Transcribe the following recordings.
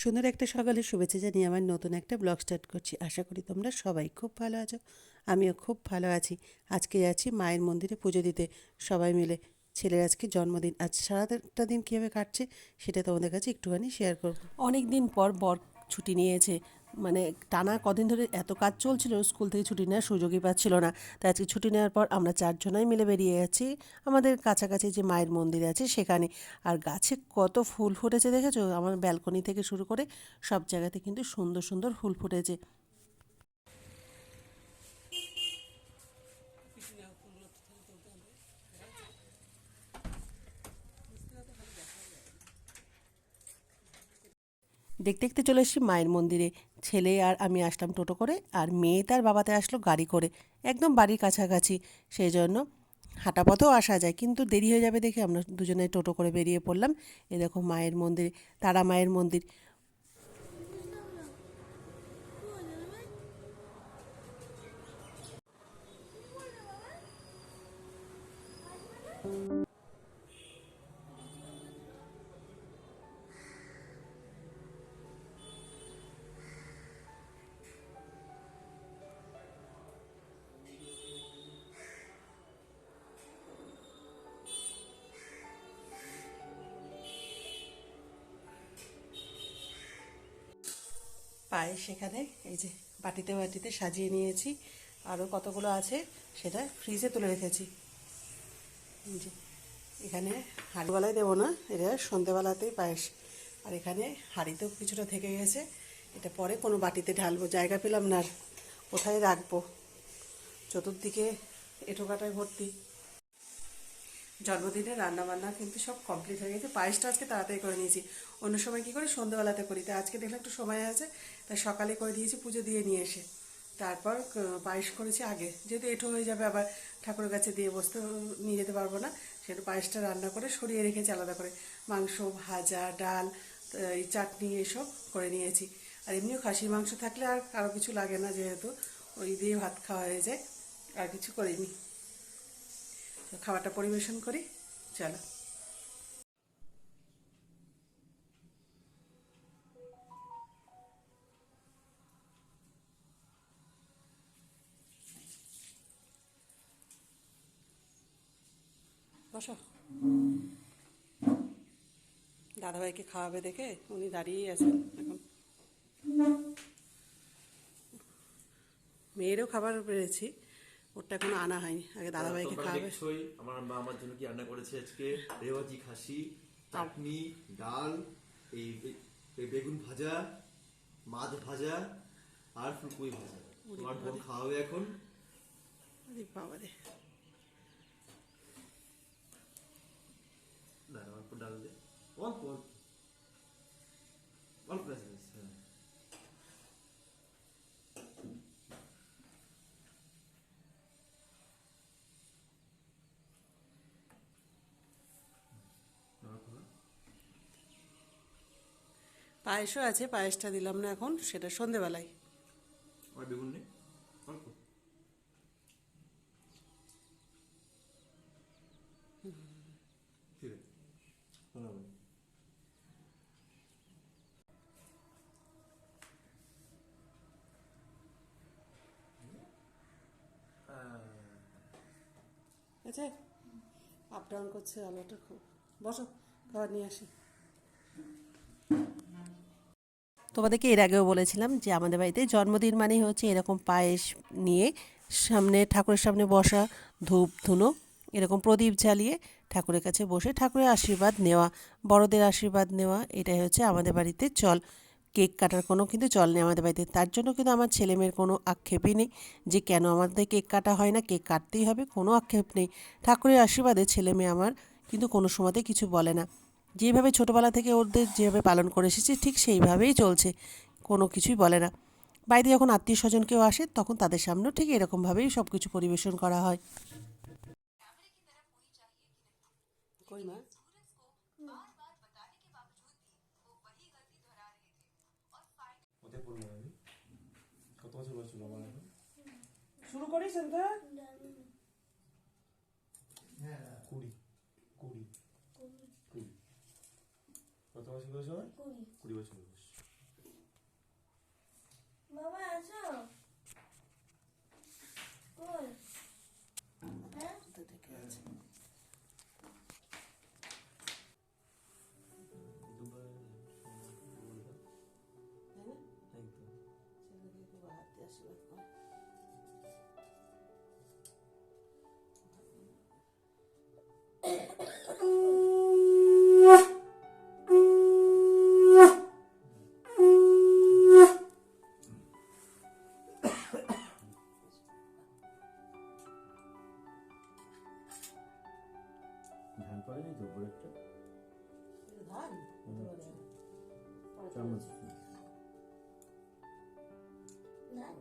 সুন্দর একটা সকালে শুভেচ্ছা জানিয়ে আমার নতুন একটা ব্লগ স্টার্ট করছি। আশা করি তোমরা সবাই খুব ভালো আছো, আমিও খুব ভালো আছি। আজকে যাচ্ছি মায়ের মন্দিরে পুজো দিতে। সবাই মিলে ছেলের আজকে জন্মদিন। আজ সারাটা দিন কীভাবে কাটছে সেটা তোমাদের কাছে একটুখানি শেয়ার করব। অনেক দিন পর বর ছুটি নিয়েছে মানে টানা কদিন ধরে এত কাজ চলছিল, স্কুল থেকে ছুটি নেওয়ার সুযোগই পাচ্ছিল না। তাই আজকে ছুটি নেওয়ার পর আমরা চারজনাই মিলে বেরিয়ে যাচ্ছি আমাদের কাছাকাছি যে মায়ের মন্দির আছে সেখানে। আর গাছে কত ফুল ফুটেছে দেখেছ? আমার ব্যালকনি থেকে শুরু করে সব জায়গাতে কিন্তু সুন্দর সুন্দর ফুল ফুটেছে। দেখতে দেখতে চলে এসেছি মায়ের মন্দিরে। ছেলে আর আমি আসলাম টোটো করে আর মেয়ে তার বাবাতে আসলো গাড়ি করে, একদম বাড়ির কাছাকাছি। সেই জন্য হাঁটা পথেও আসা যায়, কিন্তু দেরি হয়ে যাবে দেখে আমরা দুজনে টোটো করে বেরিয়ে পড়লাম। এ দেখো মায়ের মন্দির, তারা মায়ের মন্দির। পায়েস সেখানে, এই যে বাটিতে বাটিতে সাজিয়ে নিয়েছি। আরও কতগুলো আছে সেটা ফ্রিজে তুলে রেখেছি। যে এখানে হাঁড়িবেলায় দেবো না, এটা সন্ধেবেলাতেই পায়েস। আর এখানে হাঁড়িতেও কিছুটা থেকে গেছে। এটা পরে কোনো বাটিতে ঢালবো, জায়গা পেলাম না আর, কোথায় রাখব? চতুর্দিকে এঁটো কাটায় ভর্তি। জন্মদিনে রান্না বান্না কিন্তু সব কমপ্লিট হয়ে গেছে। পায়েসটা আজকে তাড়াতাড়ি করে নিয়েছি। অন্য সময় কি করি? সন্ধ্যাবেলাতে করি। তাই আজকে দেখলাম একটু সময় আছে তাই সকালে করে দিয়েছি, পুজো দিয়ে নিয়ে এসে। তারপর পায়েস করেছি আগে। যেহেতু এঁটো হয়ে যাবে আবার ঠাকুরের কাছে দিয়ে বসতে নিয়ে যেতে পারব না সেটা পায়েসটা রান্না করে সরিয়ে রেখেছি আলাদা করে। মাংস, ভাজা, ডাল এই চাটনি এসব করে নিয়েছি। আর এমনিও খাসির মাংস থাকলে আর কারও কিছু লাগে না, যেহেতু ওই দিয়ে ভাত খাওয়া হয়ে যায়। আর কিছু করিনি। খাবারটা পরিবেশন করি, চলো। বসো। দাদাভাইকে খাওয়াবে দেখে উনি দাঁড়িয়েই আছেন এখন। মেয়েরও খাবার পেরেছি ওরটা এখনও আনা হয়নি। আগে দাদা ভাইকে খাওয়াবে। আমার মা আমার জন্য কি রান্না করেছে আজকে? রেওয়াজি খাসি চাটনি ডাল এই বেগুন ভাজা মাছ ভাজা আর ফুলকপি ভাজা। তোমার বোন খাওয়াবে এখন? আরে পায়েসও আছে পায়েসটা দিলাম না এখন সেটা সন্ধেবেলায়। বেগুন নেই? আছে। আচ্ছা আপ ডাউন করছে আলোটা খুব। বসো খাবার নিয়ে আসি। তোমাদেরকে এর আগেও বলেছিলাম যে আমাদের বাড়িতে জন্মদিন মানেই হচ্ছে এরকম পায়েস নিয়ে সামনে ঠাকুরের সামনে বসা ধূপ, ধুনো, এরকম প্রদীপ জ্বালিয়ে ঠাকুরের কাছে বসে ঠাকুরের আশীর্বাদ নেওয়া, বড়দের আশীর্বাদ নেওয়া, এটাই হচ্ছে আমাদের বাড়িতে চল। কেক কাটার কোনো কিন্তু চল নেই আমাদের বাড়িতে। তার জন্য কিন্তু আমার ছেলে মেয়ের কোনো আক্ষেপই নেই যে কেন আমাদের কেক কাটা হয় না, কেক কাটতেই হবে, কোনো আক্ষেপ নেই। ঠাকুরের আশীর্বাদে ছেলে মেয়ে আমার কিন্তু কোনো সময়তে কিছু বলে না। যেভাবে ছোটোবেলা থেকে ওদের যেভাবে পালন করে এসেছি ঠিক সেইভাবেই চলছে। কোনো কিছুই বলে না। বাইরে যখন আত্মীয় স্বজন কেউ আসে তখন তাদের সামনেও ঠিক এরকমভাবেই সব কিছু পরিবেশন করা হয়। কই মা? 어떤 것인 거죠? 꼬리. 꼬리 받침 ধান পড়ে নি তো উপরে একটা? ধান? চামচ। ধান?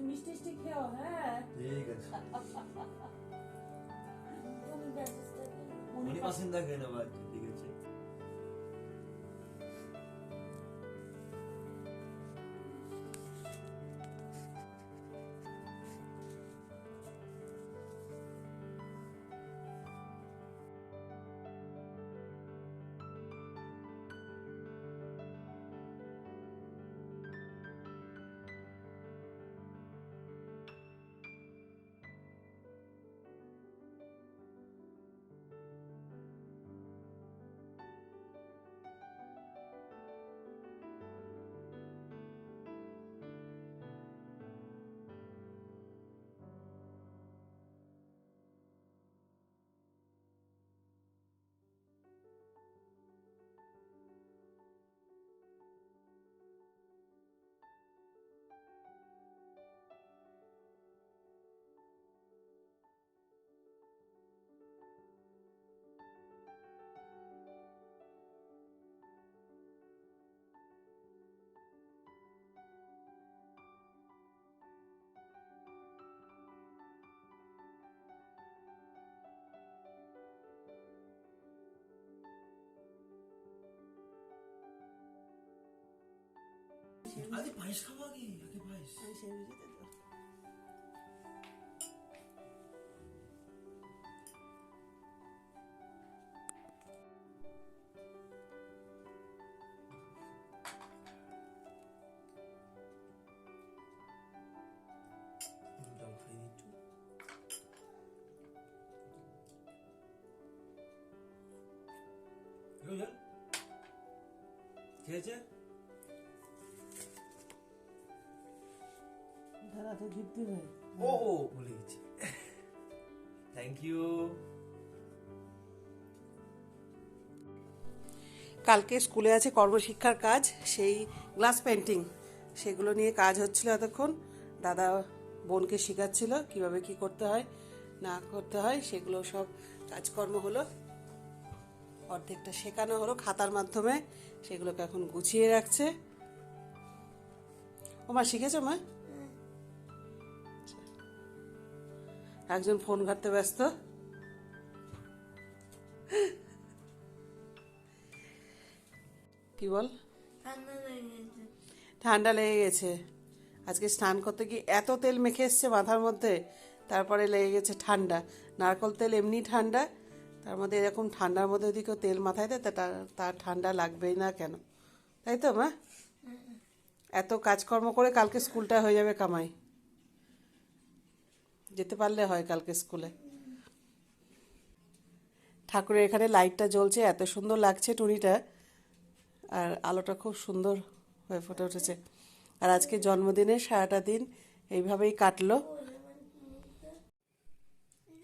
কিছু মিষ্টি টিষ্টি খেও হ্যাঁ? ঠিক আছে। Only register. উনি পছন্দ করে নেব আচ্ছা ঠিক আছে আগে পায়েস খাব আগে আগে পায়েস জল খাইয়ে দিচ্ছ জল খেয়েছে দাদা তো দীপ্তি ভাই ও ও ভুলে গেছি। থ্যাংক ইউ কালকে স্কুলে আছে কর্মশিক্ষার কাজ সেই গ্লাস পেন্টিং। সেগুলো নিয়ে কাজ হচ্ছিল এতক্ষণ। দাদা বোনকে শেখাচ্ছিল কীভাবে কি করতে হয় না করতে হয় সেগুলো সব কাজকর্ম হলো। অর্ধেকটা শেখানো হলো খাতার মাধ্যমে সেগুলোকে এখন গুছিয়ে রাখছে। ও মা শিখেছো মা? একজন ফোন ঘাটতে ব্যস্ত। কি বল? ঠান্ডা লেগে গেছে। আজকে স্নান করতে গিয়ে এত তেল মেখে এসছে মাথার মধ্যে তারপরে লেগে গেছে ঠান্ডা। নারকল তেল এমনি ঠান্ডা তার মধ্যে এরকম ঠান্ডার মধ্যে যদি কেউ তেল মাথায় দেয় তা তার- তার ঠান্ডা লাগবেই না কেন? তাই তো মা? এত কাজকর্ম করে কালকে স্কুলটা হয়ে যাবে কামাই। যেতে পারলে হয় কালকে স্কুলে। ঠাকুরের এখানে লাইটটা জ্বলছে, এত সুন্দর লাগছে টুনিটা। আর আলোটা খুব সুন্দর হয়ে ফুটে উঠেছে। আর আজকে জন্মদিনে সারাটা দিন এইভাবেই কাটলো।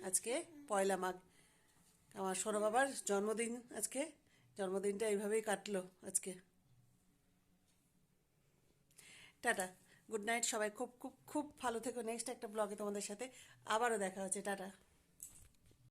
আজকে পয়লা মাঘ। আমার সোনা বাবার জন্মদিন আজকে। জন্মদিনটা এইভাবেই কাটলো আজকে। টাটা। গুড নাইট সবাই। খুব খুব খুব ভালো থেকো। নেক্সট একটা ব্লগে তোমাদের সাথে আবারও দেখা হচ্ছে। টাটা।